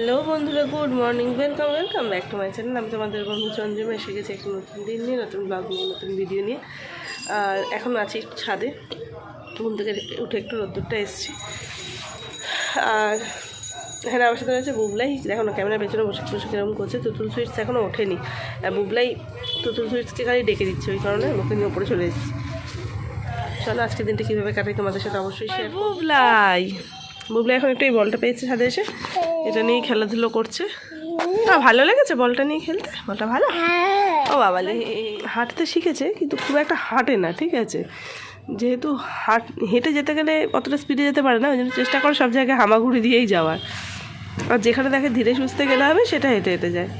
Hello বন্ধুরা, good morning welcome welcome back to my channel আমি তোমাদের বন্ধু চন্দ্রিমা এসে গেছি একটু নতুন দিন নিয়ে, নতুন ব্লগ নিয়ে, নতুন ভিডিও নিয়ে। আর এখন আছি একটু ছাদে, ঘুম থেকে উঠে একটু রোদ্দুরটা এসেছি। আর হ্যাঁ আমার সাথে রয়েছে বুবলাই, দেখো না ক্যামেরা পেছনে বসে বসে কীরকম করছে। তুতুল সুইটস এখনও ওঠেনি। আর বুবলাই তুতুল সুইটসকে খালি ডেকে দিচ্ছে, ওই কারণে ওকে নিয়ে ওপরে চলে এসেছি। চলো আজকের দিনটা কীভাবে কাটাই তোমাদের সাথে অবশ্যই শেয়ার বুবলাই! বুবলাই এখন একটু এই বলটা পেয়েছে ছাদে এসে। এটা নিয়ে খেলাধুলো করছে। ভালো লেগেছে বলটা নিয়ে খেলতে? বলটা ভালো? ও বাবালে হাঁটতে শিখেছে কিন্তু খুব একটা হাঁটে না ঠিক আছে? যেহেতু হাঁট হেঁটে যেতে গেলে অতটা স্পিডে যেতে পারে না ওই জন্য চেষ্টা করে সব জায়গায় হামাগুড়ি দিয়েই যাওয়ার। আর যেখানে দেখে ধীরে সুস্থে গেলে হবে সেটা হেঁটে হেঁটে যায়।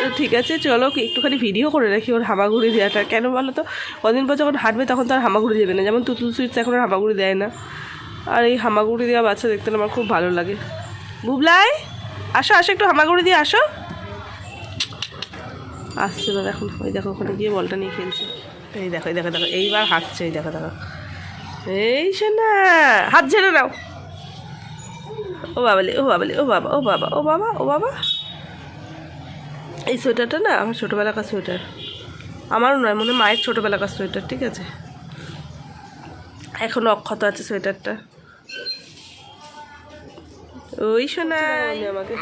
তো ঠিক আছে চলো একটুখানি ভিডিও করে রাখি ওর হামাগুড়ি দেওয়াটা। কেন বলো তো? কদিন পর যখন হাঁটবে তখন তো আর হামাগুড়ি দেবে না। যেমন তুতুল সুইটস এখন আর হামাগুড়ি দেয় না। আর এই হামাগুড়ি দেওয়া বাচ্চা দেখতে আমার খুব ভালো লাগে। বুবলাই, আসো আসো, একটু হামাগুড়ি দিয়ে আসো। আসছে না দেখো ওই দেখো, ওখানে গিয়ে বলটা নিয়ে খেলছে। এই দেখো এই দেখো দেখো, এইবার হাঁটছে, এই দেখো দেখো। এই শোনা হাত ঝেড়ে নাও। ও বাবালে ও বাবালে, ও বাবা ও বাবা ও বাবা ও বাবা। এই সোয়েটারটা না, আমার ছোটোবেলাকার সোয়েটার। আমারও নয়, মনে মায়ের ছোটোবেলাকার সোয়েটার, ঠিক আছে? এখনও অক্ষত আছে সোয়েটারটা। ওই শোনা আমাকে।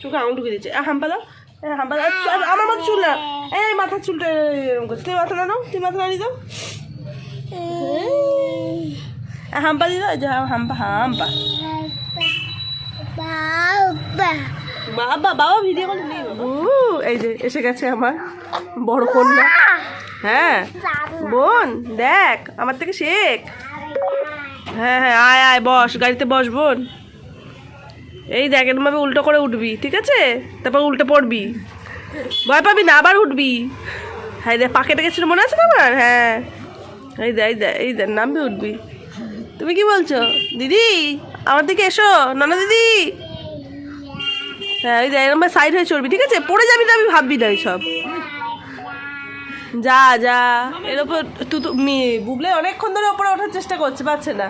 চোখে আঙুল ঢুকে দিচ্ছে হাম্পা দাও। হাম্পা দাও। আচ্ছা, আমার মতো চুল না। এই মাথার চুলটা এরকম করছে। তুই মাথা না দাও তুই মাথা নাড়ি দাও। এ, হাম্পা দাও। এই যে হাম্পা হাম্পা বাবা। বাবা ভিডিও নেই এই যে এসে গেছে আমার বড় কন্যা। হ্যাঁ বোন দেখ আমার থেকে শেখ। হ্যাঁ হ্যাঁ আয় আয় বস গাড়িতে বস বোন। এই দেখ, এরমভাবে উল্টো করে উঠবি, ঠিক আছে? তারপর উল্টে পড়বি। ভয় পাবি না, আবার উঠবি। হ্যাঁ দেখ পাকেটে গেছিল, মনে আছে না আমার হ্যাঁ। এই দে এই দে এই দে, নামবি, উঠবি। তুমি কি বলছো? দিদি, আমার দিকে এসো নানা দিদি। হ্যাঁ ওই দেখ এরকম সাইড হয়ে চড়বি, ঠিক আছে? পড়ে যাবি না, আমি ভাববি না সব যা যা। এর ওপর তুতু বুবলে অনেকক্ষণ ধরে ওপরে ওঠার চেষ্টা করছে, পারছে না।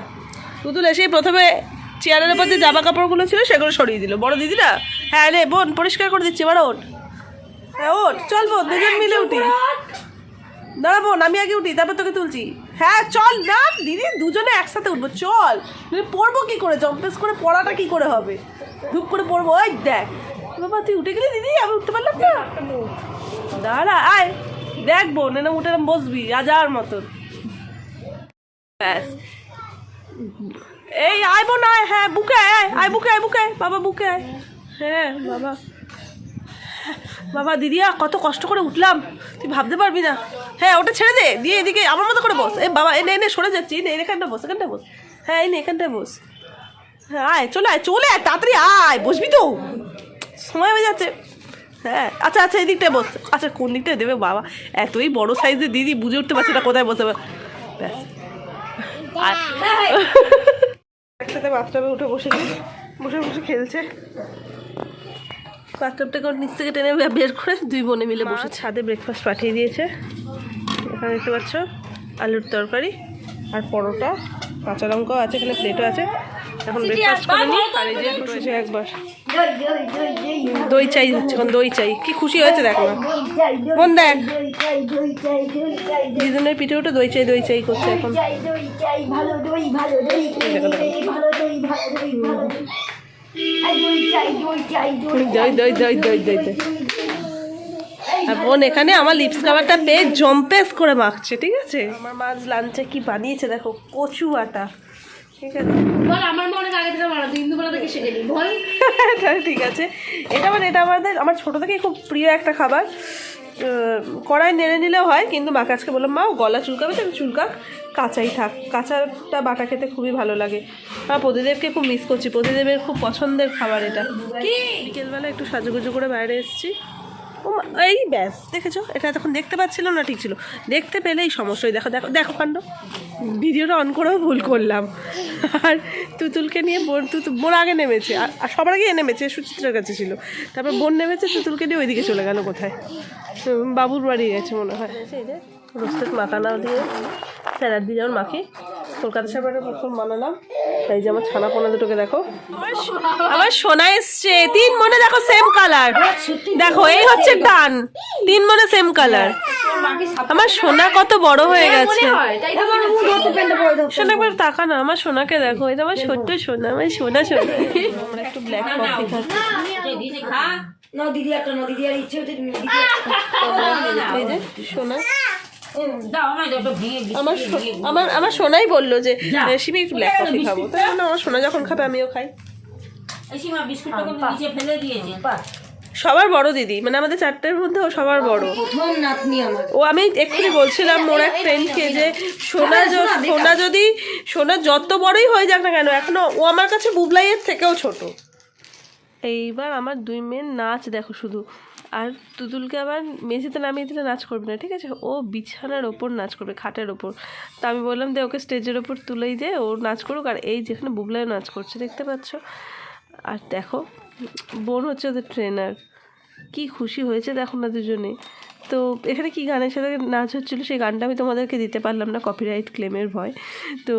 তুতুল এসেই প্রথমে চেয়ারের ওপর যে জামা কাপড়গুলো ছিল, সেগুলো সরিয়ে দিল। বড় দিদিরা হ্যাঁ রে, বোন, পরিষ্কার করে দিচ্ছি, এবার ওঠ। হ্যাঁ ওঠ, চল বোন, দুজন মিলে উঠি। দাঁড়া বোন, আমি আগে উঠি, তারপর তোকে তুলছি। হ্যাঁ চল না দিদি, দুজনে একসাথে উঠবো, চল। পড়ব কি করে? জম্পেস করে পড়াটা কি করে হবে? ধূপ করে পড়ব ওই দেখ। বাবা, তুই উঠে গেলি দিদি? আমি উঠতে পারলাম না। দাঁড়া, আয়। দেখ বোন এনে উঠে এরম বসবি রাজার মতন। ব্যাস। এই আয় বোন আয় হ্যাঁ বুকে আয় আয় বুকে আয় বুকে আয় বাবা বুকে আয়। হ্যাঁ বাবা। বাবা দিদিয়া কত কষ্ট করে উঠলাম। তুই ভাবতে পারবি না। হ্যাঁ ওটা ছেড়ে দে দিয়ে এদিকে আমার মতো করে বস। এ বাবা এনে এনে সরে যাচ্ছি। এনে এখানটা বস এখানটা বস। হ্যাঁ এনে এখানটায় বস। হ্যাঁ আয় চলে আয় চলে আয় তাড়াতাড়ি আয় বসবি তো। সময় হয়ে যাচ্ছে। হ্যাঁ আচ্ছা আচ্ছা এই দিকটায় বস। আচ্ছা কোন দিকটায় দেবে বাবা? এতই বড় সাইজের দিদি বুঝে উঠতে পারছে না কোথায় বসে। ব্যাস। একসাথে বাথটাবে উঠে বসে বসে বসে খেলছে। বাথটাবটাকে ওর নিচ থেকে টেনে বের করে দুই বোনে মিলে বসে ছাদে ব্রেকফাস্ট পাঠিয়ে দিয়েছে। এখানে দেখতে পাচ্ছ আলুর তরকারি আর পরোটা কাঁচা লঙ্কাও আছে এখানে প্লেটও আছে। এখন ব্রেকফাস্ট করে নিই। আর এই যে বসেছে একবার দই চাই হচ্ছে এখন দই চাই কি খুশি হয়েছে দেখো বোন দেখ দিদুনের পিঠে উঠে দই চাই দই চাই করছে এখন দই দই দই দই দই দই আর বোন এখানে আমার লিপস কাভারটা পেয়ে জম্পেস করে মাখছে ঠিক আছে আমার মা লাঞ্চে কি বানিয়েছে দেখো কচু আটা ঠিক আছে। বল আমার মনে আগে থেকে মারা ইন্দুবেলা থেকে শিখে নি বল। তাহলে ঠিক আছে। এটা মানে এটা আমাদের আমার ছোটো থেকেই খুব প্রিয় একটা খাবার। কড়াই নেড়ে নিলেও হয় কিন্তু মাকে আজকে বললাম মা ও গলা চুলকাবে তো চুলকাক কাঁচাই থাক। কাঁচাটা বাটা খেতে খুবই ভালো লাগে। আর প্রদীদেবকে খুব মিস করছি। প্রদীদেবের খুব পছন্দের খাবার এটা। বিকেলবেলা একটু সাজুগুজু করে বাইরে এসেছি। এই ব্যাস, দেখেছ? এটা তখন দেখতে পাচ্ছিল না, ঠিক ছিল। দেখতে পেলেই সমস্যা ওই দেখো দেখো দেখো, কাণ্ড। ভিডিওটা অন করেও ভুল করলাম। আর তুতুলকে নিয়ে বোন, তুতু, বোন আগে নেমেছে, আর সবার আগে নেমেছে, সুচিত্রার কাছে ছিল। তারপর বোন নেমেছে, তুতুলকে নিয়ে ওইদিকে চলে গেল কোথায়? বাবুর বাড়ি গেছে মনে হয়। এই রোস্টেড মাখানা দিয়ে, স্যালাড দিয়ে যেমন মাখি কলকাতা সাবারের প্রথম বানালাম এই যে আমার ছানা পোনা দুটোকে দেখো। আমার সোনা এসছে। তিন মনে দেখো সেম কালার দেখো এই হচ্ছে টান। তিন মনে সেম কালার আমার সোনা কত বড় হয়ে গেছে। তাই পরে দাও সোনা একবার তাকা না আমার সোনাকে দেখো। এটা আমার ছোট্ট সোনা আমার সোনা সোনা। আমরা একটু ব্ল্যাক কফি খাচ্ছি না দিদি একটা না দিদি আর ইচ্ছে হচ্ছে দিদি এই যে সোনা। আমার আমার আমার সোনাই বলল যে শিবি একটু ব্ল্যাক কফি খাব। তাই আমার সোনা যখন খাবে আমিও খাই। সবার বড় দিদি। মানে আমাদের চারটের মধ্যে ও সবার বড়। ও আমি এক্ষুনি বলছিলাম মোর এক ফ্রেন্ডকে যে সোনা সোনা যদি সোনা যত বড়ই হয়ে যাক না কেন এখনও ও আমার কাছে বুবলাইয়ের থেকেও ছোট। এইবার আমার দুই মেয়ের নাচ দেখো শুধু। আর তুতুলকে আবার মেঝেতে নামিয়ে দিলে নাচ করবে না, ঠিক আছে? ও বিছানার ওপর নাচ করবে, খাটের ওপর। তা আমি বললাম যে ওকে স্টেজের ওপর তুলেই দে, ও নাচ করুক। আর এই যেখানে বুবলাইও নাচ করছে, দেখতে পাচ্ছ? আর দেখো, বোন হচ্ছে ওদের ট্রেনার কি খুশি হয়েছে দেখো না দুজনে। তো এখানে কি গানের সাথে নাচ হচ্ছিল, সেই গানটা আমি তোমাদেরকে দিতে পারলাম না কপিরাইট ক্লেমের ভয়। তো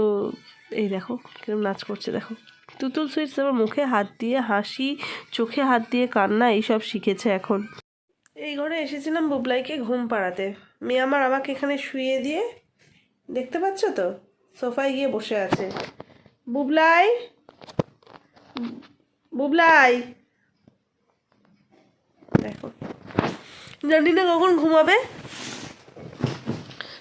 এই দেখো, কিরম নাচ করছে, দেখো। তুতুল সুইটস আমার মুখে হাত দিয়ে, হাসি, চোখে হাত দিয়ে, কান্না, এইসব শিখেছে এখন। এই ঘরে এসেছিলাম বুবলাইকে ঘুম পাড়াতে। মেয়ে আমার আমাকে এখানে শুয়ে দিয়ে, দেখতে পাচ্ছ তো? সোফায় গিয়ে বসে আছে। বুবলাই! বুবলাই! দেখো। জানি না কখন ঘুমাবে।